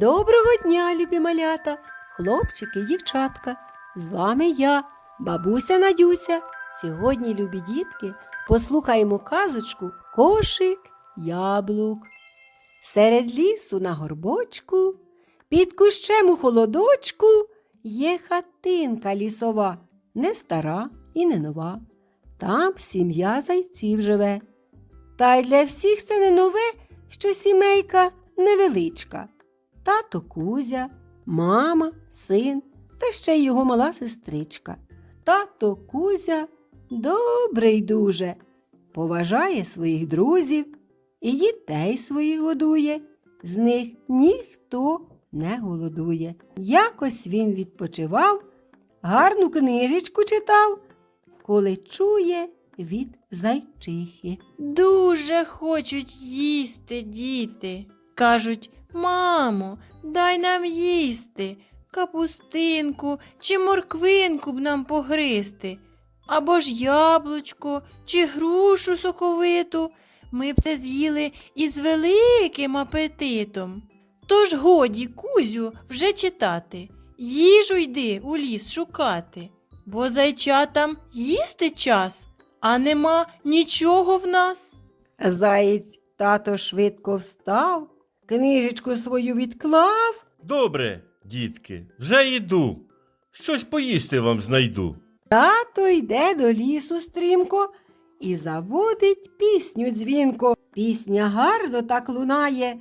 Доброго дня, любі малята, хлопчики, дівчатка. З вами я, бабуся Надюся. Сьогодні, любі дітки, послухаємо казочку Кошик яблук. Серед лісу на горбочку, під кущем у холодочку є хатинка лісова, не стара і не нова. Там сім'я зайців живе. Та й для всіх це не нове, що сімейка невеличка. Тато Кузя, мама, син та ще й його мала сестричка. Тато Кузя добрий дуже, поважає своїх друзів і дітей своїх годує. З них ніхто не голодує. Якось він відпочивав, гарну книжечку читав, коли чує від зайчихи. Дуже хочуть їсти діти. Кажуть, мамо, дай нам їсти, капустинку чи морквинку б нам погризти, або ж яблучко чи грушу соковиту. Ми б це з'їли із великим апетитом. Тож годі, Кузю, вже читати, їжу йди у ліс шукати, бо зайчатам їсти час, а нема нічого в нас. Заєць тато швидко встав, книжечку свою відклав. Добре, дітки, вже йду. Щось поїсти вам знайду. Тато йде до лісу стрімко і заводить пісню дзвінко. Пісня гарно так лунає,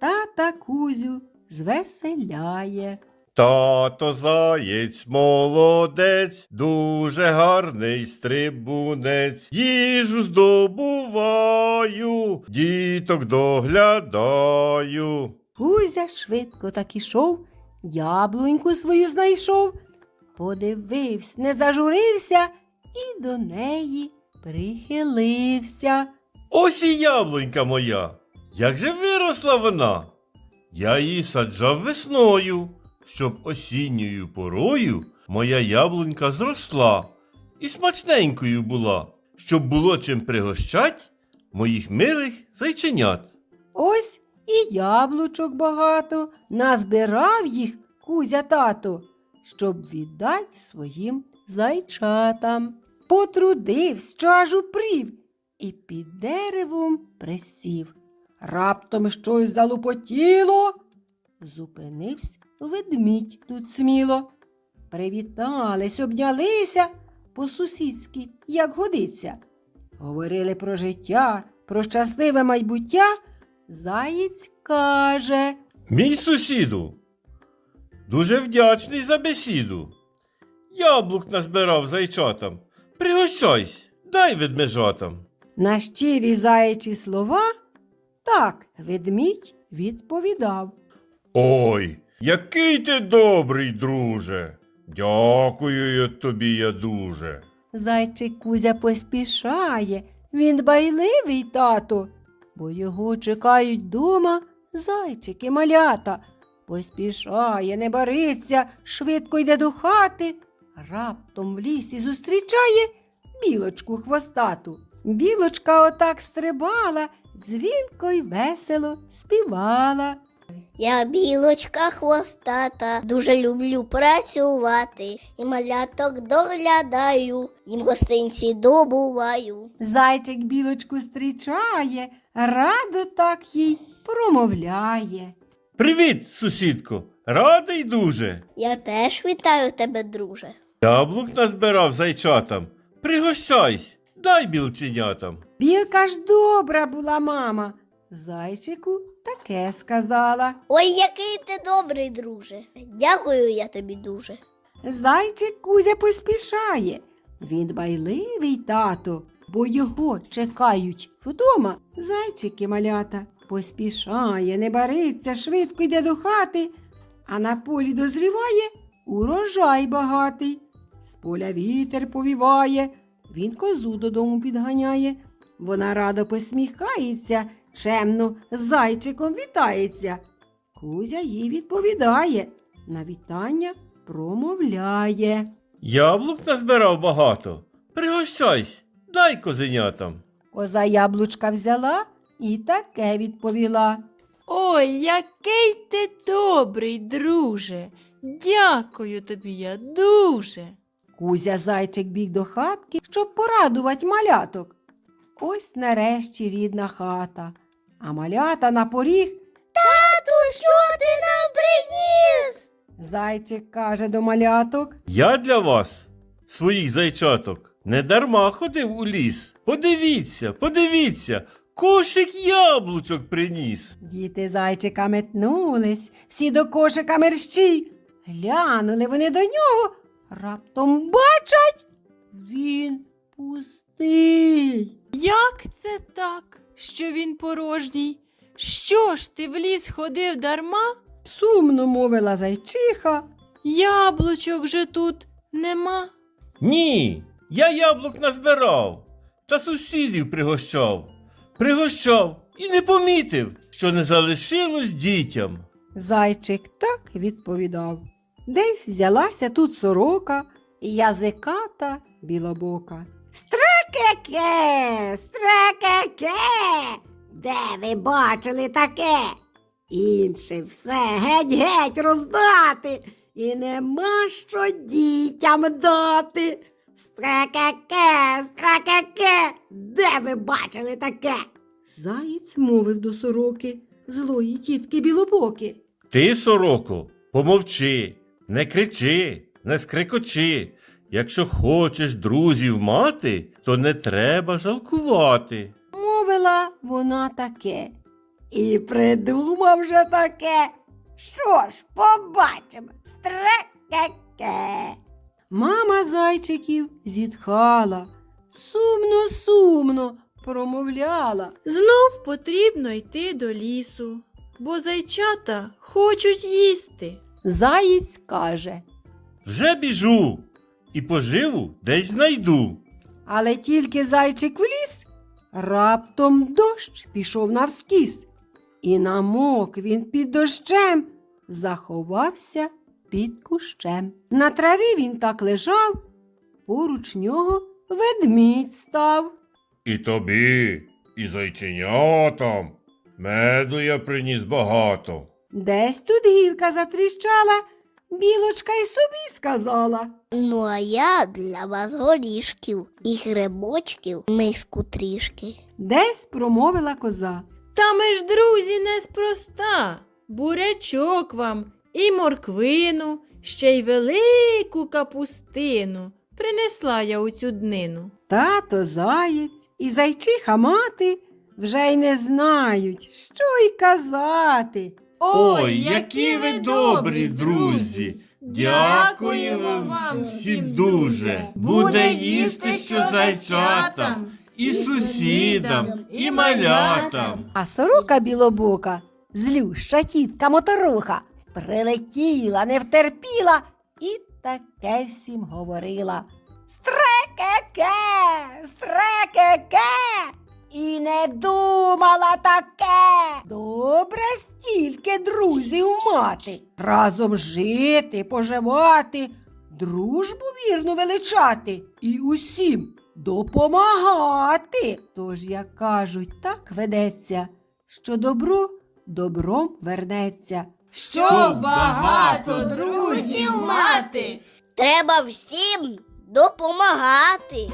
тата Кузю звеселяє. Тато заєць молодець, дуже гарний стрибунець. Їжу здобуваю, діток доглядаю. Кузя швидко так ішов, яблуньку свою знайшов, подивився, не зажурився і до неї прихилився. Ось і яблунька моя. Як же виросла вона? Я її саджав весною, щоб осінньою порою моя яблунька зросла і смачненькою була, щоб було чим пригощать моїх милих зайченят. Ось і яблучок багато, назбирав їх кузя тато, щоб віддать своїм зайчатам. Потрудився, що аж упрів, і під деревом присів. Раптом щось залупотіло. Зупинився ведмідь тут сміло. Привітались, обнялися по-сусідськи, як годиться. Говорили про життя, про щасливе майбуття. Заєць каже, Мій сусіду, дуже вдячний за бесіду. Яблук назбирав зайчатам. Пригощайся, дай ведмежатам. на щирі заячі слова, так ведмідь відповідав. Ой, який ти добрий, друже. Дякую я тобі я дуже. Зайчик Кузя поспішає, він байливий тато, бо його чекають дома зайчики малята. Поспішає, не бариться, швидко йде до хати. Раптом в лісі зустрічає білочку хвостату. Білочка отак стрибала, дзвінко й весело співала. Я білочка хвостата, дуже люблю працювати, і маляток доглядаю, їм гостинці добуваю. Зайчик білочку зустрічає, радо так їй промовляє. Привіт, сусідко, радий дуже. Я теж вітаю тебе, друже. Яблук назбирав зайчатам. Пригощайся, дай білченятам. Білка ж добра була мама. Зайчику таке сказала. Ой, який ти добрий, друже. Дякую я тобі дуже. Зайчик Кузя поспішає. Він байливий тато, бо його чекають вдома зайчики малята. Поспішає, не бариться, швидко йде до хати, а на полі дозріває урожай багатий. З поля вітер повіває, він козу додому підганяє. Вона радо посміхається, чемно з зайчиком вітається. Кузя їй відповідає, на вітання промовляє. Яблук назбирав багато. Пригощайся, дай козенятам. Коза яблучка взяла і таке відповіла. Ой, який ти добрий, друже. Дякую тобі я дуже. Кузя зайчик біг до хатки, щоб порадувати маляток. Ось нарешті рідна хата, а малята на поріг. Тату, що ти нам приніс? Зайчик каже до маляток. Я для вас, своїх зайчаток, не дарма ходив у ліс. Подивіться, подивіться, кошик яблучок приніс. Діти зайчика метнулись, всі до кошика мерщій. Глянули вони до нього, раптом бачать, він пустий. Як це так, що він порожній? Що ж ти в ліс ходив дарма? Сумно мовила зайчиха. Яблучок же тут нема. Ні, я яблук назбирав та сусідів пригощав. Пригощав і не помітив, що не залишилось дітям. Зайчик так відповідав. Десь взялася тут сорока, язиката білобока. Стрекеке, стрекеке, де ви бачили таке? Інше все геть-геть роздати, і нема що дітям дати. Стрекеке, стрекеке, де ви бачили таке? Заєць мовив до сороки, злої тітки білобоки. Ти, сороко, помовчи, не кричи, не скрикочи. Якщо хочеш друзів мати, то не треба жалкувати. Мовила вона таке. І придумав же таке. Що ж, побачимо. Стрекеке. Мама зайчиків зітхала. Сумно, сумно промовляла. Знов потрібно йти до лісу, бо зайчата хочуть їсти. Заєць каже, Вже біжу і поживу десь знайду. але тільки зайчик вліз, раптом дощ пішов навскіз, і намок він під дощем заховався під кущем. На траві він так лежав, поруч нього ведмідь став. І тобі, і зайченятам. Меду я приніс багато. Десь тут гілка затріщала, білочка й собі сказала. Ну, а я для вас горішків і грибочків миску трішки. Десь промовила коза. Та ми ж, друзі, неспроста. Бурячок вам і морквину, ще й велику капустину. Принесла я у цю днину. Тато заєць і зайчиха мати вже й не знають, що й казати. Ой, які ви добрі, друзі! Дякуємо вам всім дуже. Буде їсти що зайчатам, і сусідам, і малятам. А сорока білобока, злюща тітка моторуха, прилетіла, не втерпіла і таке всім говорила. Стрекеке, стрекеке, і не думала таке. Добре стільки друзів мати, разом жити, поживати, дружбу вірну величати і усім допомагати. Тож, як кажуть, так ведеться, що добро добром вернеться. Щоб багато друзів мати. Треба всім допомагати.